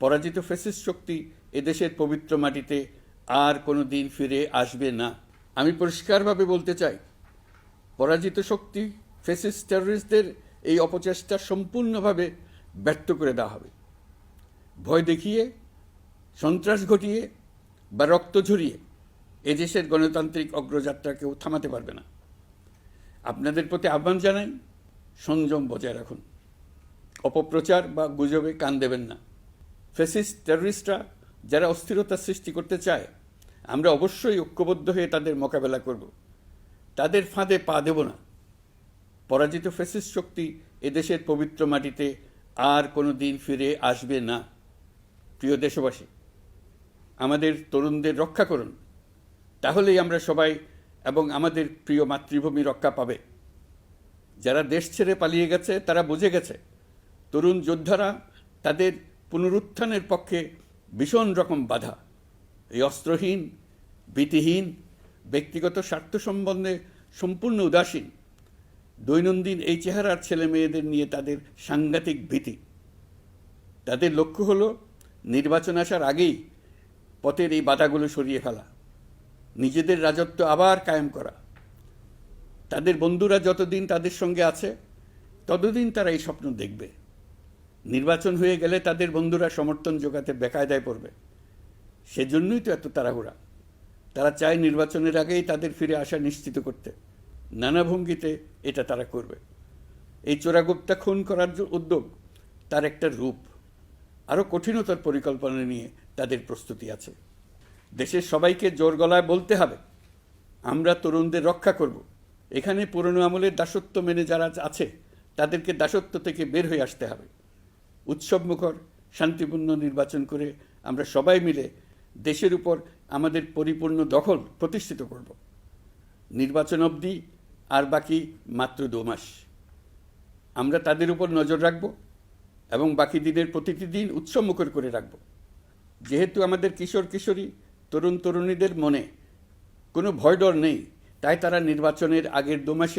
পরাজিত ফেসিস শক্তি এদেশের পবিত্র মাটিতে আর কোনো দিন ফিরে আসবে না। আমি পরিষ্কারভাবে বলতে চাই, পরাজিত শক্তি ফেসিস টেররিস্টদের এই অপচেষ্টা সম্পূর্ণভাবে ব্যর্থ করে দেওয়া হবে। ভয় দেখিয়ে, সন্ত্রাস ঘটিয়ে বা রক্ত ঝরিয়ে এদেশের গণতান্ত্রিক অগ্রযাত্রা কেউ থামাতে পারবে না। আপনাদের প্রতি আহ্বান জানাই, সংযম বজায় রাখুন। অপপ্রচার বা গুজবে কান দেবেন না। ফেসিস্ট টেররিস্টরা যারা অস্থিরতা সৃষ্টি করতে চায়, আমরা অবশ্যই ঐক্যবদ্ধ হয়ে তাদের মোকাবেলা করব। তাদের ফাঁদে পা দেব না। পরাজিত ফেসিস্ট শক্তি এদেশের পবিত্র মাটিতে আর কোনো দিন ফিরে আসবে না। প্রিয় দেশবাসী, আমাদের তরুণদের রক্ষা করুন। তাহলেই আমরা সবাই এবং আমাদের প্রিয় মাতৃভূমি রক্ষা পাবে। যারা দেশ ছেড়ে পালিয়ে গেছে, তারা বুঝে গেছে, তরুণ যোদ্ধারা তাদের পুনরুত্থানের পক্ষে ভীষণ রকম বাধা। এই অস্ত্রহীন, ভীতিহীন, ব্যক্তিগত স্বার্থ সম্বন্ধে সম্পূর্ণ উদাসীন, দৈনন্দিন এই চেহারার ছেলে মেয়েদের নিয়ে তাদের সাংঘাতিক ভীতি। তাদের লক্ষ্য হলো নির্বাচন আসার আগেই পথের এই বাধাগুলো সরিয়ে ফেলা, নিজেদের রাজত্ব আবার কায়েম করা। তাদের বন্ধুরা যতদিন তাদের সঙ্গে আছে, ততদিন তারা এই স্বপ্ন দেখবে। নির্বাচন হয়ে গেলে তাদের বন্ধুরা সমর্থন জোগাতে বেকায়দায় পড়বে। সেজন্যই তো এত তাড়াহুড়া। তারা চায় নির্বাচনের আগেই তাদের ফিরে আসা নিশ্চিত করতে। নানা ভঙ্গিতে এটা তারা করবে। এই চোরাগুপ্তা খুন করার যে উদ্যোগ, তার একটা রূপ। আরও কঠিনতার পরিকল্পনা নিয়ে তাদের প্রস্তুতি আছে। দেশের সবাইকে জোর গলায় বলতে হবে, আমরা তরুণদের রক্ষা করব। এখানে পুরনো আমলের দাসত্ব মেনে যারা আছে, তাদেরকে দাসত্ব থেকে বের হয়ে আসতে হবে। উৎসবমুখর, শান্তিপূর্ণ নির্বাচন করে আমরা সবাই মিলে দেশের উপর আমাদের পরিপূর্ণ দখল প্রতিষ্ঠিত করব। নির্বাচন অবধি আর বাকি মাত্র দু মাস। আমরা তাদের উপর নজর রাখব এবং বাকি দিনের প্রতিটি দিন উৎসবমুখর করে রাখব। যেহেতু আমাদের কিশোর কিশোরী, তরুণ তরুণীদের মনে কোনো ভয় ডর নেই, তাই তারা নির্বাচনের আগের দু মাসে